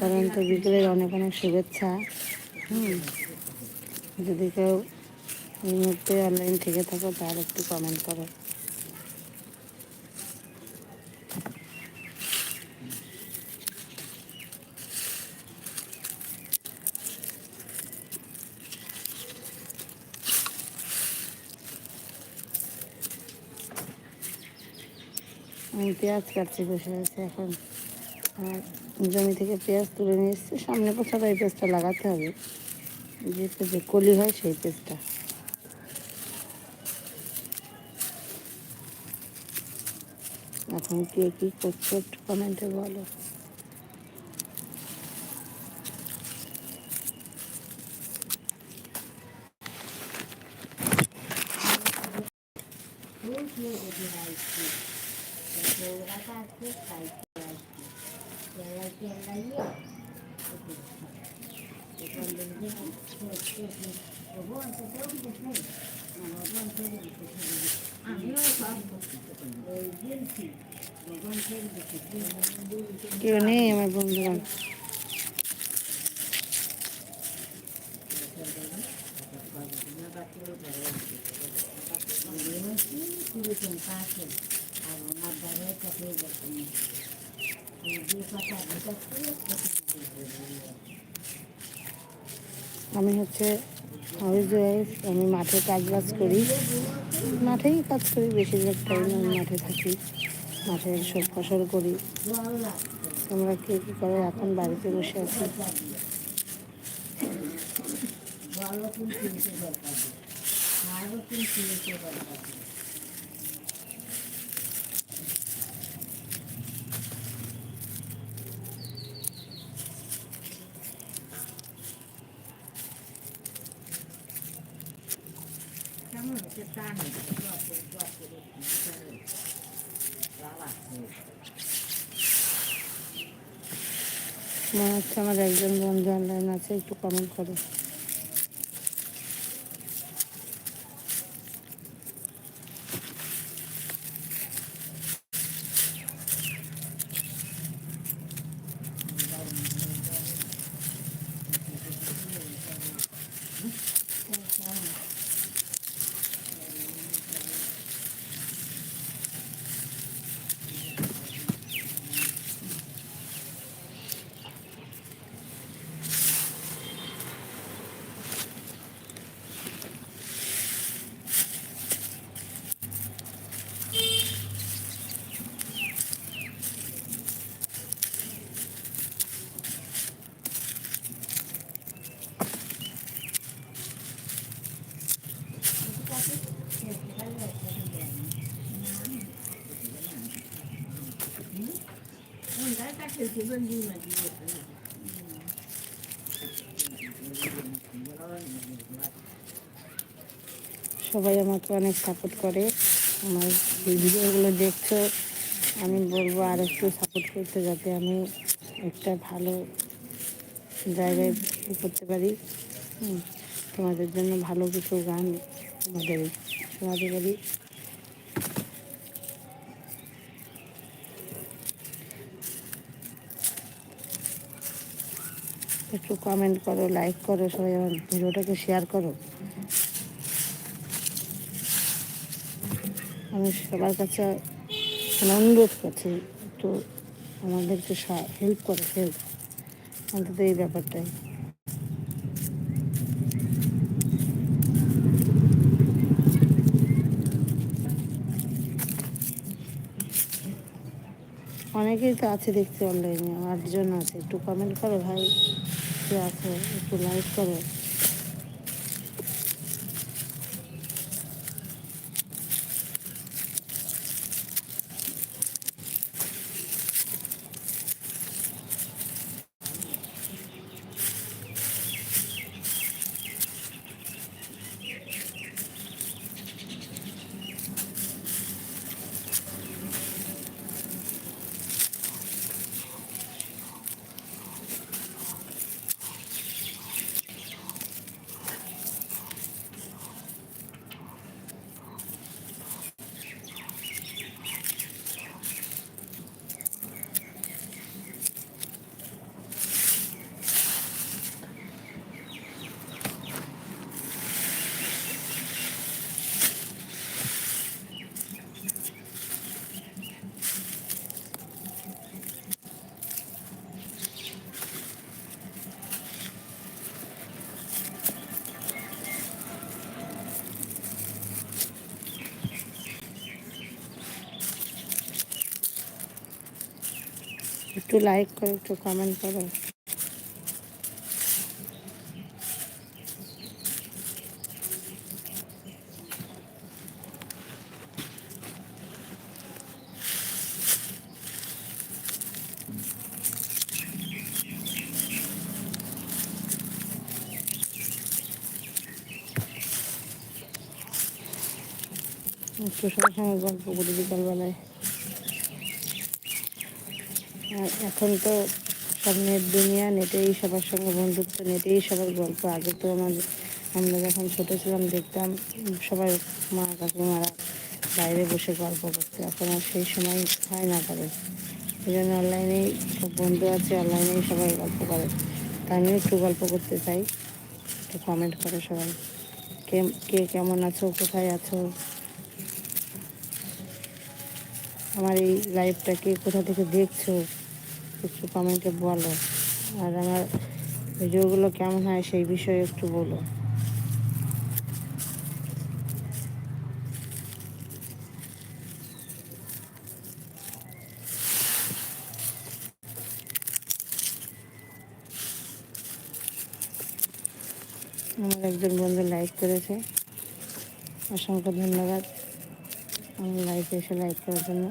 কারণ তো বিকেলের অনেক অনেক শুভেচ্ছা। হুম। যদি কেউ এই মুহূর্তে অনলাইন থেকে থাকো, তাহলে একটু কমেন্ট করো। আমি পেঁয়াজ কাটছি, বসে আছে এখন। আর জমি থেকে পেঁয়াজ তুলে নিয়ে এসছি। সামনে বছর এই পেঁয়াজটা লাগাতে হবে। যেটা যে কলি হয় সেই পেঁয়াজটা। এখন কে কী করছ একটু কমেন্টে বলো। কেউ নেই আমার বন্ধুরা আমি হচ্ছে হাউস আমি মাঠে কাজ বাজ করি। মাঠেই কাজ করি, বেশিরভাগ টাইম আমি মাঠে থাকি। মাঠে সব ফসল করি। তোমরা কে কী করো? এখন বাড়িতে বসে আছি। মনে হচ্ছে আমার একজন বন্ধু অনলাইন আছে একটু কমেন্ট করো। সবাই আমাকে অনেক সাপোর্ট করে। আমার এই ভিডিওগুলো দেখছ, আমি বলব আর একটু সাপোর্ট করতে যাতে আমি একটা ভালো জায়গায় করতে পারি। তোমাদের জন্য ভালো কিছু গান আমাদের শোনাতে একটু কমেন্ট করো লাইক করো, সবাই আমার ভিডিওটাকে শেয়ার করো। আমি সবার কাছে মানে অনুরোধ করছি, একটু আমাদেরকে হেল্প করো হেল্প অন্তত এই ব্যাপারটাই। অনেকেই তো আছে দেখতে অনলাইনে আটজন আছে। একটু কমেন্ট করো ভাই, কে আছে? একটু লাইক করো। একটু লাইক করো একটু কমেন্ট করো। একটু সবার সঙ্গে গল্প করি বিকালবেলায়। এখন তো সব নেট দুনিয়া, নেটেই সবার সঙ্গে বন্ধুত্ব, নেটেই সবার গল্প। আগে তো আমাদের আমরা যখন ছোটো ছিলাম, দেখতাম সবাই মা, কাকিমারা বাইরে বসে গল্প করতে। এখন আর সেই সময় হয় না করে এই জন্য অনলাইনেই সব বন্ধু আছে অনলাইনেই সবাই গল্প করে। তা আমিও একটু গল্প করতে চাই। একটু কমেন্ট করে সবাই। কে কে কেমন আছো, কোথায় আছো? আমার এই লাইভটাকে কোথা থেকে দেখছ? একটু কমেন্টে বলো। আর আমার ভিডিওগুলো কেমন হয় সেই বিষয়ে একটু বলো। আমার একজন বন্ধু লাইক করেছে। অসংখ্য ধন্যবাদ। আমার লাইভে এসে লাইক করার জন্য।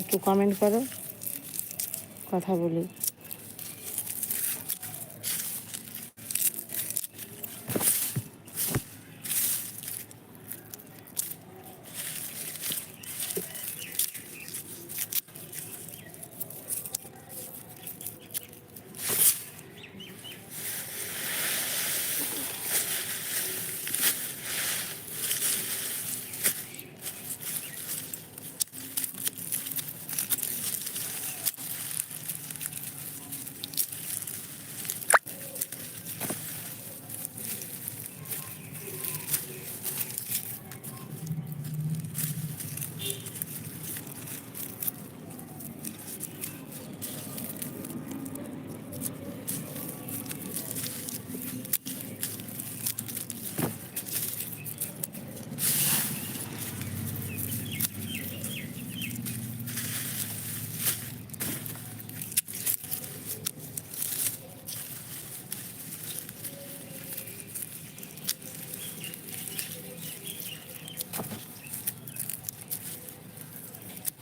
একটু কমেন্ট করো। কথা বলি।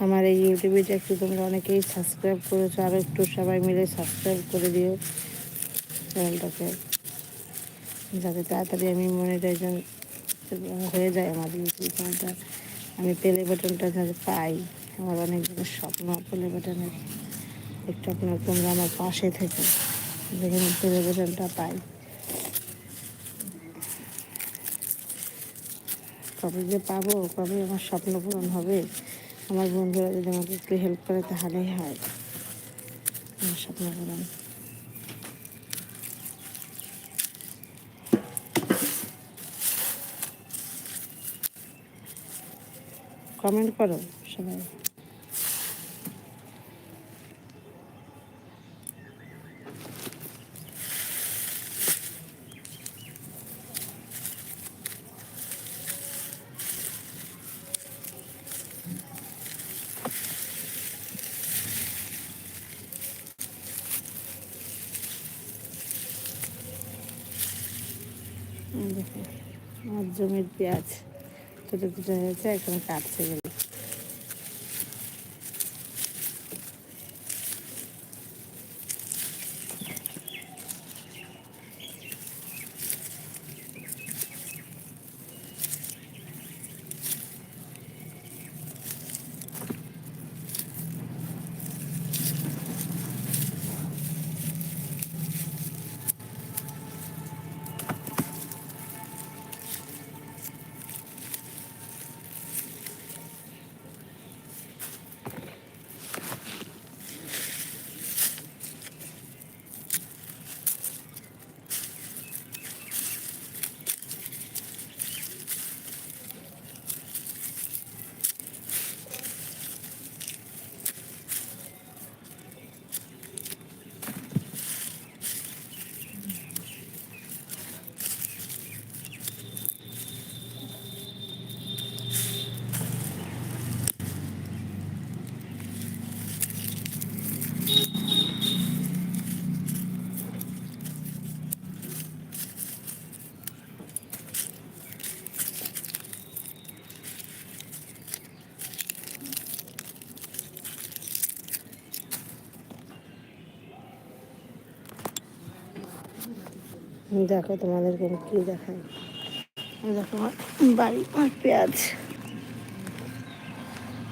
আমার এই ইউটিউবে একটু তোমরা অনেকেই সাবস্ক্রাইব করেছ আরও একটু সবাই মিলে সাবস্ক্রাইব করে দিও চ্যানেলটাকে যাতে তাড়াতাড়ি আমি মনিটাইজেশন হয়ে যায় আমার ইউটিউব চ্যানেলটা আমি প্লে বাটনটা যাতে পাই, আমার অনেক স্বপ্ন প্লে বাটনের একটু আপনার তোমরা আমার পাশে থেকে, যেখানে প্লে বাটনটা পাই। কবে যে পাবো, কবে আমার স্বপ্ন পূরণ হবে আমার বন্ধুরা যদি আমাকে একটু হেল্প করে তাহলেই হয়। আমার স্বপ্ন পূরণ কমেন্ট করো সবাই এই দেখো আমার জমির পেঁয়াজ ছোটো ছোটো হয়েছে এখন কাটছে। দেখো তোমাদেরকে আমি কী দেখাই। দেখো আমার বাড়ি আমার পেঁয়াজ।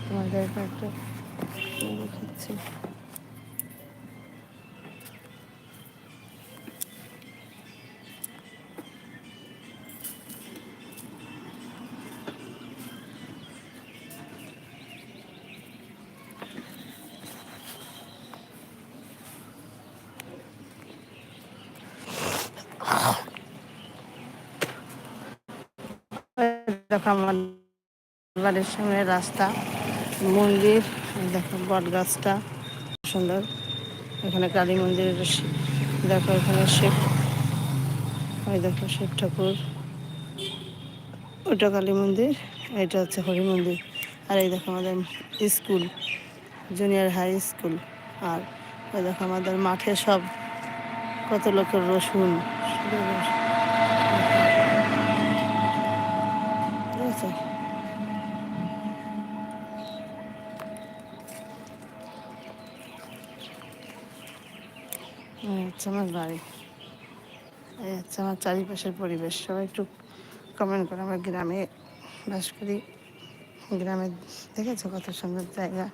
তোমাদের একটা দেখাচ্ছি। দেখো আমার বাড়ির সামনে রাস্তা, মন্দির দেখো বট গাছটা সুন্দর। এখানে কালী মন্দিরের দেখো এখানে শিব ওই দেখো শিব ঠাকুর। ওইটা কালী মন্দির এটা হচ্ছে হরি মন্দির। আর এই দেখো আমাদের স্কুল, জুনিয়র হাই স্কুল। আর ওই দেখো আমাদের মাঠে সব কত লোকের রসুন শুধু রসুন। বুঝেছ? এই হচ্ছে আমার বাড়ি। এই হচ্ছে আমার চারিপাশের পরিবেশ। সবাই একটু কমেন্ট করে, আমরা গ্রামে বাস করি। গ্রামে দেখেছ কত সুন্দর জায়গা?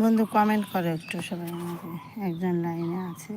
বন্ধু কমেন্ট করে একটু সবাই আমাকে। একজন লাইনে আছে।